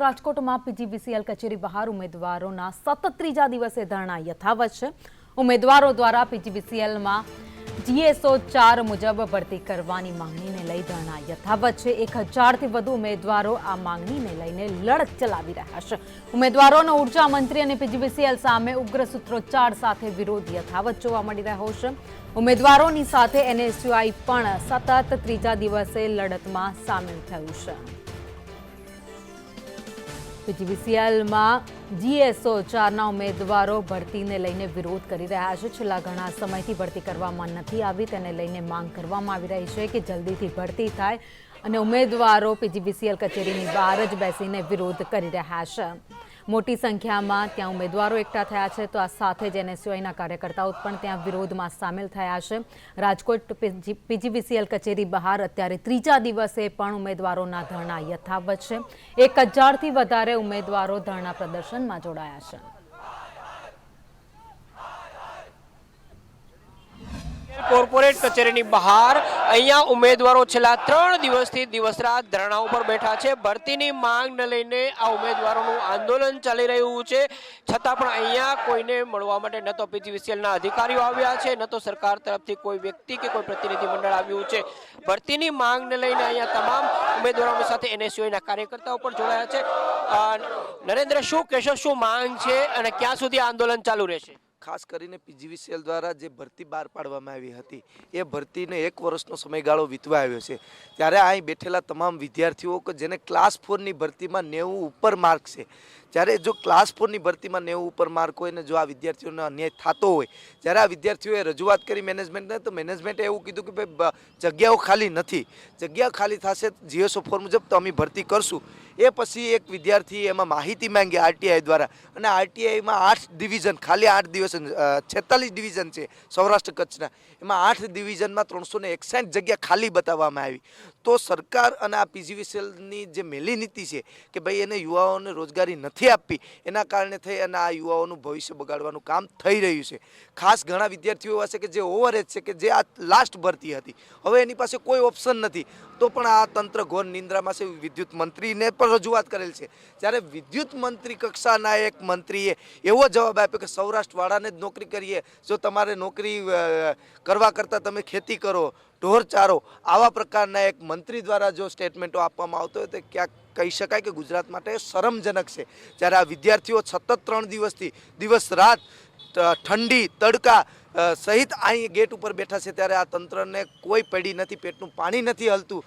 રાજકોટમાં પીજીવીસીએલ કચેરી બહાર ઉમેદવારોના સતત ત્રીજા દિવસે ધરણા યથાવત છે. ઉમેદવારો દ્વારા પીજીવીસીએલમાં જીએસઓ ચાર મુજબ ભરતી કરવાની માંગણીને લઈ ધરણા યથાવત છે. એક હજારથી વધુ ઉમેદવારો આ માંગણીને લઈને લડત ચલાવી રહ્યા છે. ઉમેદવારોનો ઊર્જા મંત્રી અને પીજીવીસીએલ સામે ઉગ્ર સૂત્રોચ્ચાર સાથે વિરોધ યથાવત જોવા મળી રહ્યો છે. ઉમેદવારોની સાથે એનએસયુઆઈ પણ સતત ત્રીજા દિવસે લડતમાં સામેલ થયું છે. પીજીવીસીએલમાં જીએસઓ ચારના ઉમેદવારો ભરતીને લઈને વિરોધ કરી રહ્યા છે. છેલ્લા ઘણા સમયથી ભરતી કરવામાં નથી આવી. તેને લઈને માંગ કરવામાં આવી રહી છે કે જલ્દીથી ભરતી થાય અને ઉમેદવારો પીજીવીસીએલ કચેરીની બહાર જ બેસીને વિરોધ કરી રહ્યા છે. મોટી સંખ્યામાં ત્યાં ઉમેદવારો એકઠા થયા છે. તો આ સાથે જ એનએસયુઆઈના કાર્યકર્તાઓ પણ ત્યાં વિરોધમાં સામેલ થયા છે. રાજકોટ પીજીવીસીએલ કચેરી બહાર અત્યારે ત્રીજા દિવસે પણ ઉમેદવારોના ધરણા યથાવત છે. એક હજારથી વધારે ઉમેદવારો ધરણા પ્રદર્શનમાં જોડાયા છે. કોર્પોરેટ કચેરીની બહાર અહીંયા ઉમેદવારો છેલ્લા ત્રણ દિવસથી દિવસ રાત ધરણા ઉપર બેઠા છે. ભરતીની માંગને લઈને આ ઉમેદવારોનું આંદોલન ચાલી રહ્યું છે. છતાં પણ અહીંયા કોઈને મળવા માટે ન તો પીજીવીસીએલના અધિકારીઓ આવ્યા છે, ન તો સરકાર તરફથી કોઈ વ્યક્તિ કે કોઈ પ્રતિનિધિ મંડળ આવ્યું છે. ભરતીની માંગને લઈને અહીંયા તમામ ઉમેદવારોની સાથે એનએસયુઆઈના કાર્યકર્તાઓ પણ જોડાયા છે. નરેન્દ્ર, શું કહેશો? શું માંગ છે? અને ક્યાં સુધી આંદોલન ચાલુ રહેશે? ખાસ કરીને પીજીવીસીએલ દ્વારા જે ભરતી બહાર પાડવામાં આવી હતી, એ ભરતીને એક વર્ષનો સમયગાળો વીતવા આવ્યો છે. ત્યારે અહીં બેઠેલા તમામ વિદ્યાર્થીઓ કે જેને ક્લાસ ફોરની ભરતીમાં નેવું ઉપર માર્ક છે જ્યારે જો ક્લાસ ફોરની ભરતીમાં નેવું ઉપર માર્ક હોય ને જો આ વિદ્યાર્થીઓને અન્યાય થતો હોય, જ્યારે આ વિદ્યાર્થીઓએ રજૂઆત કરી મેનેજમેન્ટને તો મેનેજમેન્ટે એવું કીધું કે ભાઈ જગ્યાઓ ખાલી નથી. જગ્યા ખાલી થશે જીએસઓ ફોર મુજબ તો અમે ભરતી કરશું. એ પછી એક વિદ્યાર્થી એમાં માહિતી માંગી આરટીઆઈ દ્વારા. અને આરટીઆઈમાં આઠ ડિવિઝન ખાલી આઠ દિવસ છેતાલીસ ડિવિઝન છે સૌરાષ્ટ્ર કચ્છના. એમાં આઠ ડિવિઝનમાં ત્રણસો ને એકસાઠ જગ્યા ખાલી બતાવવામાં આવી. તો સરકાર અને આ પીજીવીસીએલની જે મેલી નીતિ છે કે ભાઈ, એને યુવાઓને રોજગારી નથી આપવી એના કારણે થઈ અને આ યુવાઓનું ભવિષ્ય બગાડવાનું કામ થઈ રહ્યું છે. ખાસ ઘણા વિદ્યાર્થીઓ એવા છે કે જે ઓવર છે કે જે આ લાસ્ટ ભરતી હતી. હવે એની પાસે કોઈ ઓપ્શન નથી. તો પણ આ તંત્ર ઘોર નિંદ્રામાં છે. વિદ્યુત મંત્રીને પણ રજૂઆત કરેલ છે. જ્યારે વિદ્યુત મંત્રી કક્ષાના એક મંત્રીએ એવો જવાબ આપ્યો કે સૌરાષ્ટ્રવાળાને જ નોકરી કરીએ. જો તમારે નોકરી કરવા કરતાં તમે ખેતી કરો ઢોર ચારો આવા પ્રકારના એક મંત્રી દ્વારા જો સ્ટેટમેન્ટો આપવામાં આવતો હોય તો ક્યાંક કહી શકાય કે ગુજરાત માટે શરમજનક છે. જ્યારે આ વિદ્યાર્થીઓ સતત ત્રણ દિવસથી દિવસ રાત ઠંડી, તડકા સહિત અહીં ગેટ ઉપર બેઠા છે, ત્યારે આ તંત્રને કોઈ પડી નથી, પેટનું પાણી નથી હલતું.